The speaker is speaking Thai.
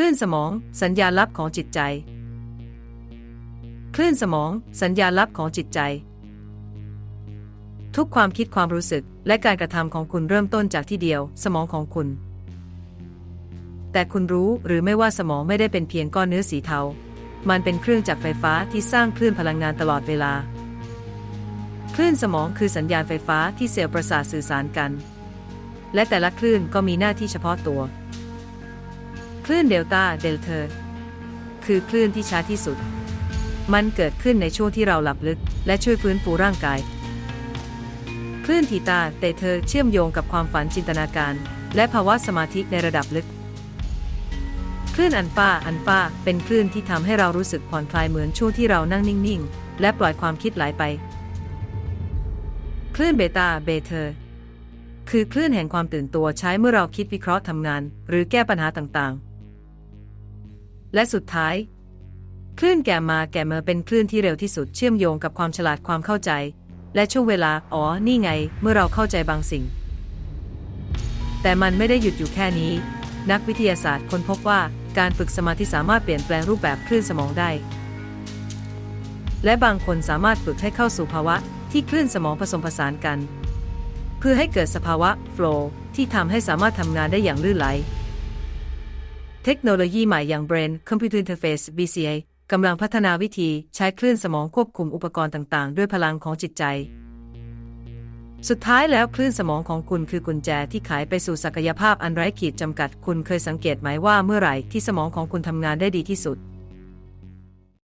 ลื่อนสมอง สัญญาณลับของจิตใจ คลื่นสมอง สัญญาณลับของจิตใจ ทุกความคิดความรู้สึกและการกระทำของคุณเริ่มต้นจากที่เดียว สมองของคุณ แต่คุณรู้หรือไม่ว่าสมองไม่ได้เป็นเพียงก้อนเนื้อสีเทา มันเป็นเครื่องจักรไฟฟ้าที่สร้างคลื่นพลังงานตลอดเวลา คลื่นสมองคือสัญญาณไฟฟ้าที่เซลล์ประสาทสื่อสารกัน และแต่ละคลื่นก็มีหน้าที่เฉพาะตัว ลื่นเดลต้าเดลเทอร์คือคลื่นที่ช้าที่สุด มันเกิดขึ้นในช่วงที่เราหลับลึก และช่วยฟื้นฟูร่างกาย คลื่นทีตาเตเทอร์เชื่อมโยงกับความฝันจินตนาการ และภาวะสมาธิในระดับลึก คลื่นอัลฟาอัลฟาเป็นคลื่นที่ทำให้เรารู้สึกผ่อนคลายเหมือนช่วงที่เรานั่งนิ่งๆ และปล่อยความคิดไหลไป คลื่นเบตาเบเทอร์คือคลื่นแห่งความตื่นตัวใช้เมื่อเราคิดวิเคราะห์ทำงาน หรือแก้ปัญหาต่างๆ และสุดท้าย คลื่นแกมมาแกมเมอเป็นคลื่นที่เร็วที่สุดเชื่อมโยงกับความฉลาดความเข้าใจ และช่วงเวลา อ๋อ นี่ไง เมื่อเราเข้าใจบางสิ่ง แต่มันไม่ได้หยุดอยู่แค่นี้ นักวิทยาศาสตร์ค้นพบว่าการฝึกสมาธิสามารถเปลี่ยนแปลงรูปแบบคลื่นสมองได้ และบางคนสามารถฝึกให้เข้าสู่ภาวะที่คลื่นสมองผสมผสานกัน เพื่อให้เกิดสภาวะ flow ที่ทำให้สามารถทำงานได้อย่างลื่นไหล เทคโนโลยีใหม่อย่าง Brain Computer Interface BCA กำลังพัฒนาวิธีใช้คลื่นสมองควบคุมอุปกรณ์ต่าง ๆ ด้วยพลังของจิตใจ สุดท้ายแล้วคลื่นสมองของคุณคือกุญแจที่ขายไปสู่ศักยภาพอันไร้ขีดจำกัด คุณเคยสังเกตไหมว่าเมื่อไหร่ที่สมองของคุณทำงานได้ดีที่สุด